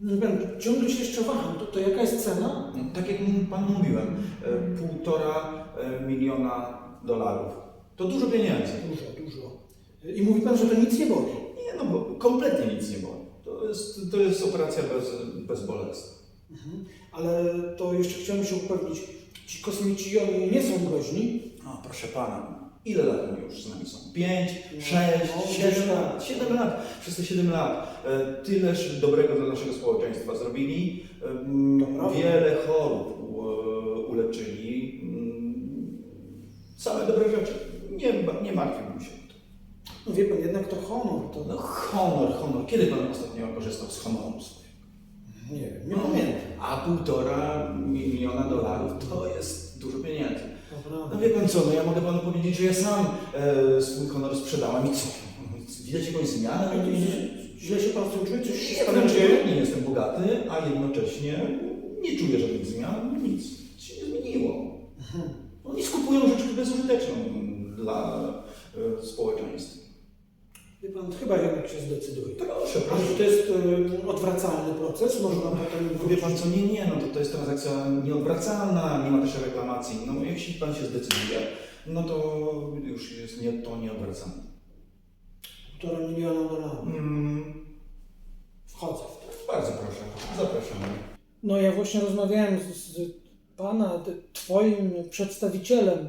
No Pan, ciągle się jeszcze waham. To, to jaka jest cena? No, Tak jak panu mówiłem, e, półtora e, miliona dolarów. To dużo pieniędzy. Dużo, dużo. I mówi Pan, że to nic nie boli. Nie no, bo kompletnie nic nie boli. To jest, to jest operacja bez, bezbolesna. Mhm. Ale to jeszcze chciałem się upewnić. Ci kosmici, oni nie są groźni. O, proszę pana, ile lat oni już z nami są? Pięć, No, sześć, no, siedem gdzieś lat. tak. Siedem lat. Przez te siedem lat e, tyleż dobrego dla naszego społeczeństwa zrobili. E, wiele chorób u- uleczyli. Mm, Same dobre rzeczy. Nie, nie martwiłbym się o to. No wie Pan, jednak to honor. To... No honor, honor. Kiedy pan ostatnio korzystał z honoru swojego? Nie wiem, nie No, pamiętam. A półtora miliona dolarów to jest dużo pieniędzy. No wie pan co, no ja mogę panu powiedzieć, że ja sam e, swój honor sprzedałem i co? Widać jakąś zmianę? Źle- się Pan z tym czuje? Coś się Nie, wręcz dzieje? nie jestem bogaty, a jednocześnie nie czuję żadnych zmian, nic się nie zmieniło. Oni skupują rzeczy bezużyteczną dla e, społeczeństwa. Wie Pan, chyba jednak się zdecyduje. Proszę, proszę. czy to jest y, odwracalny proces? Może nam potem Wie wrócić? pan co, nie, nie, no to, to jest transakcja nieodwracalna, nie ma też reklamacji. No jeśli pan się zdecyduje, no to już jest nie, to nieodwracalne. Półtora miliona dolarów. Mm, Wchodzę w to. bardzo proszę, zapraszamy. No ja właśnie rozmawiałem z, z Pana, t- Twoim przedstawicielem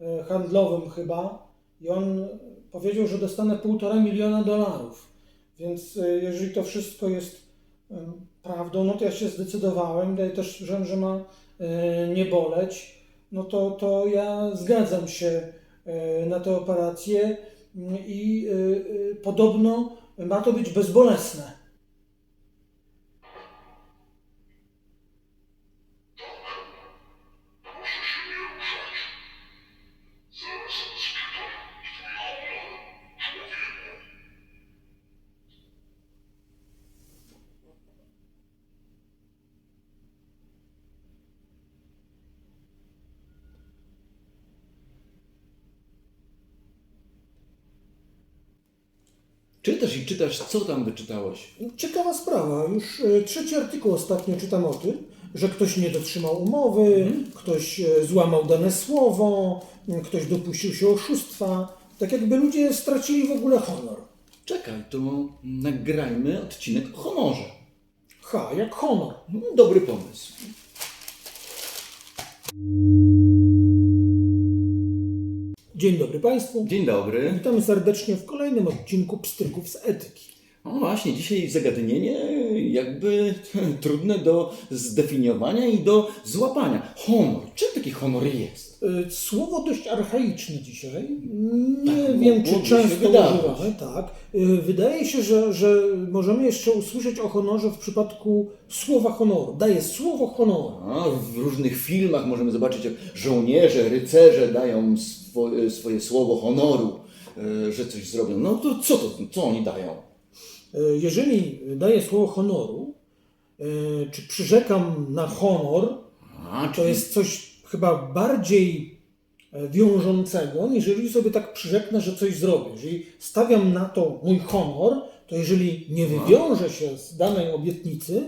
e, handlowym chyba i on powiedział, że dostanę półtora miliona dolarów. Więc e, jeżeli to wszystko jest prawdą, no to ja się zdecydowałem, też, że, że ma e, nie boleć, no to, to ja zgadzam się e, na tę operację mm, i podobno ma to być bezbolesne. Czytasz i czytasz, co tam wyczytałeś? Ciekawa sprawa. Już e, trzeci artykuł ostatnio czytam o tym, że ktoś nie dotrzymał umowy, ktoś e, złamał dane słowo, ktoś dopuścił się oszustwa. Tak jakby ludzie stracili w ogóle honor. Czekaj, to nagrajmy odcinek o honorze. Ha, jak honor. Dobry pomysł. Dzień dobry Państwu. Dzień dobry. Witamy serdecznie w kolejnym odcinku Pstryków z Etyki. O właśnie, dzisiaj zagadnienie jakby trudne do zdefiniowania i do złapania. Honor. Czym taki honor jest? E, Słowo dość archaiczne dzisiaj. Nie Tak, wiem, czy często używamy. Tak. E, Wydaje się, że, że możemy jeszcze usłyszeć o honorze w przypadku słowa honoru. Daje słowo honoru. A, w różnych filmach możemy zobaczyć, jak żołnierze, rycerze dają swo, swoje słowo honoru, e, że coś zrobią. No to co to, co oni dają? E, Jeżeli daję słowo honoru, e, czy przyrzekam na honor, to jest coś chyba bardziej e, wiążącego, niż jeżeli sobie tak przyrzeknę, że coś zrobię. Jeżeli stawiam na to mój honor, to jeżeli nie wywiążę się z danej obietnicy,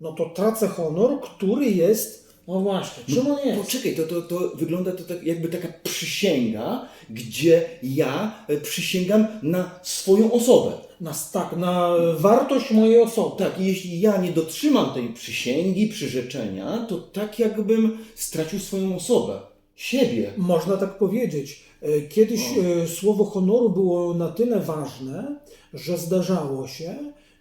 no to tracę honor, który jest, no właśnie, czym on jest? Poczekaj, to, to, to wygląda to tak jakby taka przysięga, gdzie ja przysięgam na swoją osobę. Na, tak, na wartość mojej osoby. Tak, jeśli ja nie dotrzymam tej przysięgi, przyrzeczenia, to tak jakbym stracił swoją osobę, siebie. Można tak powiedzieć. E, Kiedyś e, słowo honoru było na tyle ważne, że zdarzało się,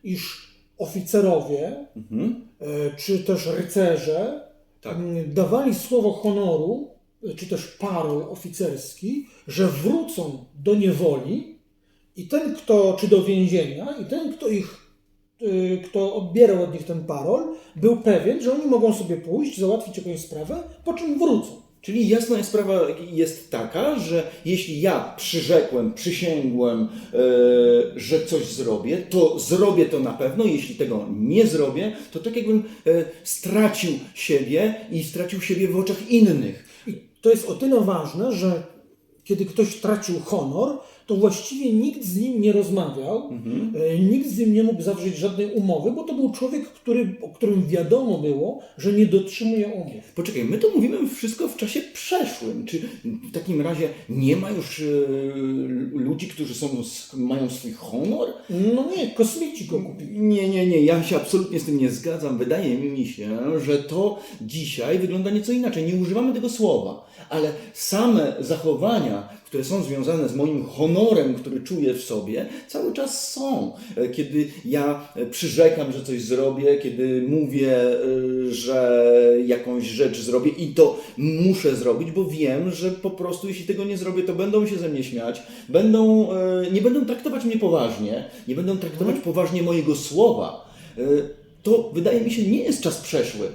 iż oficerowie Mhm. e, czy też rycerze Tak. dawali słowo honoru, czy też parol oficerski, że wrócą do niewoli i ten, kto, czy do więzienia, i ten, kto ich, e, kto odbierał od nich ten parol, był pewien, że oni mogą sobie pójść, załatwić jakąś sprawę, po czym wrócą. Czyli jasna sprawa jest taka, że jeśli ja przyrzekłem, przysięgłem, e, że coś zrobię, to zrobię to na pewno. Jeśli tego nie zrobię, to tak jakbym e, stracił siebie i stracił siebie w oczach innych. I to jest o tyle ważne, że kiedy ktoś tracił honor, to właściwie nikt z nim nie rozmawiał, Mhm. e, nikt z nim nie mógł zawrzeć żadnej umowy, bo to był człowiek, który, o którym wiadomo było, że nie dotrzymuje umów. Poczekaj, my to mówimy wszystko w czasie przeszłym. Czy w takim razie nie ma już e, ludzi, którzy są, mają swój honor? No nie, kosmici go kupili. Nie, nie, nie, ja się absolutnie z tym nie zgadzam. Wydaje mi się, że to dzisiaj wygląda nieco inaczej. Nie używamy tego słowa, ale same zachowania, które są związane z moim honorem, który czuję w sobie, cały czas są. E, Kiedy ja e, przyrzekam, że coś zrobię, kiedy mówię, e, że jakąś rzecz zrobię i to muszę zrobić, bo wiem, że po prostu jeśli tego nie zrobię, to będą się ze mnie śmiać, będą, nie będą traktować mnie poważnie, nie będą traktować poważnie mojego słowa. To wydaje mi się nie jest czas przeszły.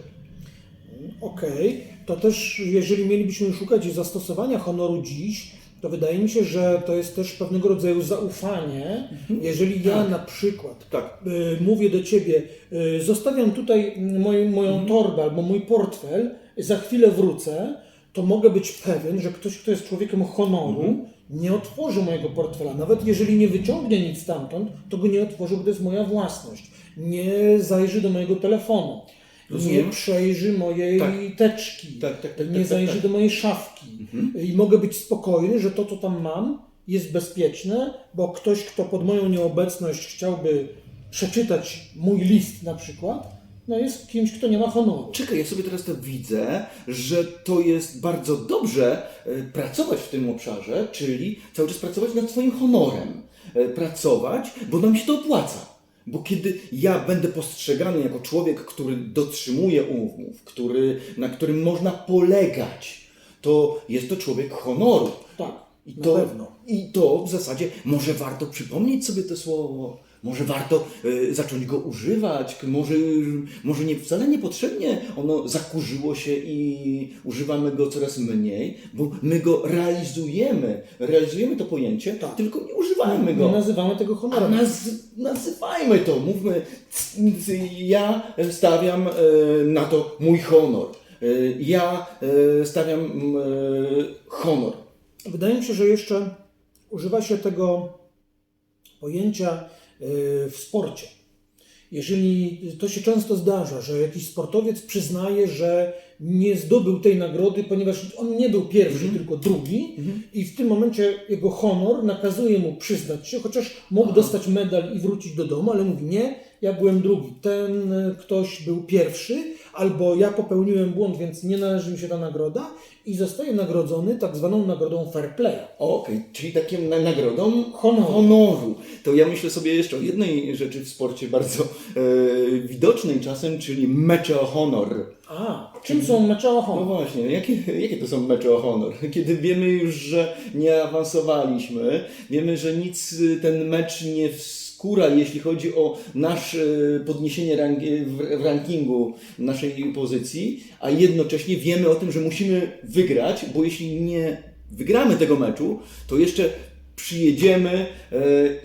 Okej, to też jeżeli mielibyśmy szukać zastosowania honoru dziś, to wydaje mi się, że to jest też pewnego rodzaju zaufanie. Jeżeli ja na przykład Tak. y, mówię do ciebie, y, zostawiam tutaj moj, moją torbę albo mój portfel, za chwilę wrócę, to mogę być pewien, że ktoś, kto jest człowiekiem honoru, nie otworzy mojego portfela. Nawet jeżeli nie wyciągnie nic stamtąd, to go nie otworzy, bo to jest moja własność. Nie zajrzy do mojego telefonu. Rozumiem. Nie przejrzy mojej Tak. teczki. Tak, tak, tak, nie tak, tak, zajrzy do mojej szafki. I mogę być spokojny, że to, co tam mam, jest bezpieczne, bo ktoś, kto pod moją nieobecność chciałby przeczytać mój list na przykład, no jest kimś, kto nie ma honoru. Czekaj, ja sobie teraz to widzę, że to jest bardzo dobrze e, pracować w tym obszarze, czyli cały czas pracować nad swoim honorem. E, Pracować, bo nam się to opłaca. Bo kiedy ja będę postrzegany jako człowiek, który dotrzymuje umów, który, na którym można polegać, to jest to człowiek honoru. Tak, I na to, pewno. I to w zasadzie może warto przypomnieć sobie to słowo, może warto y, zacząć go używać, może, może nie, wcale niepotrzebnie ono zakurzyło się i używamy go coraz mniej, bo my go realizujemy, realizujemy to pojęcie, Tak. tylko nie używajmy Nie go. nazywamy tego honorem. naz, nazywajmy to, mówmy, ja stawiam e, na to mój honor. E, Ja stawiam honor. Wydaje mi się, że jeszcze używa się tego pojęcia y, w sporcie. Jeżeli to się często zdarza, że jakiś sportowiec przyznaje, że nie zdobył tej nagrody, ponieważ on nie był pierwszy, tylko drugi, i w tym momencie jego honor nakazuje mu przyznać się, chociaż mógł dostać medal i wrócić do domu, ale mówi: Nie, ja byłem drugi, ten y, ktoś był pierwszy, albo ja popełniłem błąd, więc nie należy mi się ta nagroda, i zostaje nagrodzony tak zwaną nagrodą fair play. Okej, czyli takim na- nagrodą Honoru. honoru. To ja myślę sobie jeszcze o jednej rzeczy w sporcie bardzo e, widocznej czasem, czyli mecze o honor. A, czym są mecze o No honor? właśnie, jakie, jakie to są mecze o honor? Kiedy wiemy już, że nie awansowaliśmy, wiemy, że nic ten mecz nie wskóra, jeśli chodzi o nasze podniesienie rangi, w, rankingu naszej pozycji, a jednocześnie wiemy o tym, że musimy wygrać, bo jeśli nie wygramy tego meczu, to jeszcze przyjedziemy e,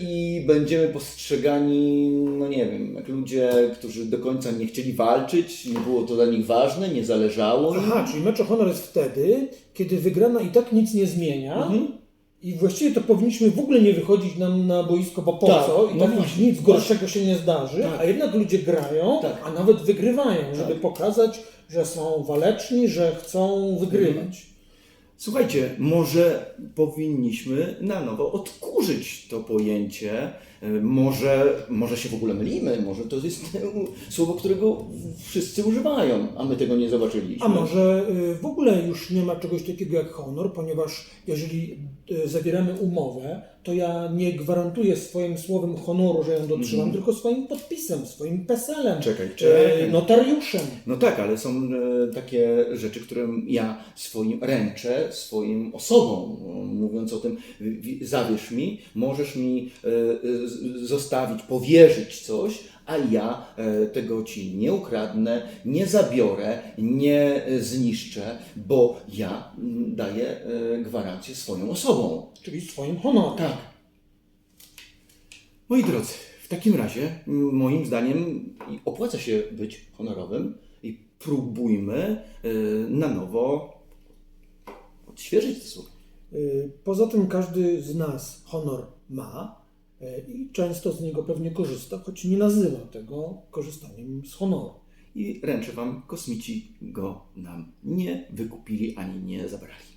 i będziemy postrzegani, no nie wiem, jak ludzie, którzy do końca nie chcieli walczyć, nie było to dla nich ważne, nie zależało. Aha, czyli mecz o honor jest wtedy, kiedy wygrana i tak nic nie zmienia. Mhm. I właściwie to powinniśmy w ogóle nie wychodzić nam na boisko, bo po Tak, co? I no tak właśnie, nic gorszego się nie zdarzy, Tak. a jednak ludzie grają, Tak. a nawet wygrywają, żeby Tak. pokazać, że są waleczni, że chcą wygrywać. Słuchajcie, może powinniśmy na nowo odkurzyć to pojęcie. E, Może, może się w ogóle mylimy, może to jest słowo, którego wszyscy używają, a my tego nie zobaczyliśmy. A może y, w ogóle już nie ma czegoś takiego jak honor, ponieważ jeżeli y, zawieramy umowę, to ja nie gwarantuję swoim słowem honoru, że ją dotrzymam, tylko swoim podpisem, swoim PESEL-em, Czekaj, e, czekaj. notariuszem. No tak, ale są e, takie rzeczy, które ja swoim ręczę, swoim osobom, mówiąc o tym, wi- zawierz mi, możesz mi e, e, zostawić, powierzyć coś, a ja e, tego ci nie ukradnę, nie zabiorę, nie zniszczę, bo ja daję gwarancję swoją osobą. Czyli swoim honorem. Tak. Moi drodzy, w takim razie moim zdaniem opłaca się być honorowym i próbujmy na nowo odświeżyć to słowo. Y, Poza tym każdy z nas honor ma y, i często z niego pewnie korzysta, choć nie nazywa tego korzystaniem z honoru. I ręczę Wam, kosmici go nam nie wykupili ani nie zabrali.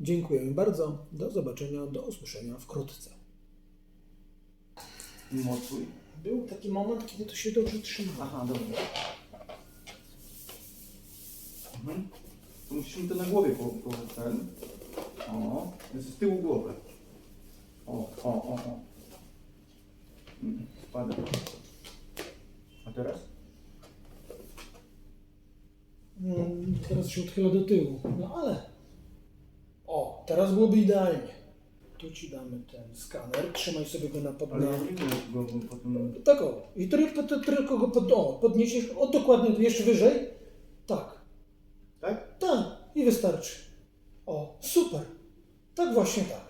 Dziękujemy bardzo. Do zobaczenia, do usłyszenia wkrótce. Mocuj. Był taki moment, kiedy to się dobrze trzymało. Aha, dobra. Mhm. To musimy to na głowie po, po ten. O, jest z tyłu głowy. O, o, o, o. Mm, Spada. A teraz? Mm, Teraz się odchyla do tyłu. No ale. O, teraz byłoby idealnie. Tu ci damy ten skaner. Trzymaj sobie go na pod. Ale nie wiem, potem... Tak o. I tylko, tylko go pod, o, podniesiesz. O, dokładnie, jeszcze wyżej. Tak. Wystarczy. O, super. Tak właśnie tak.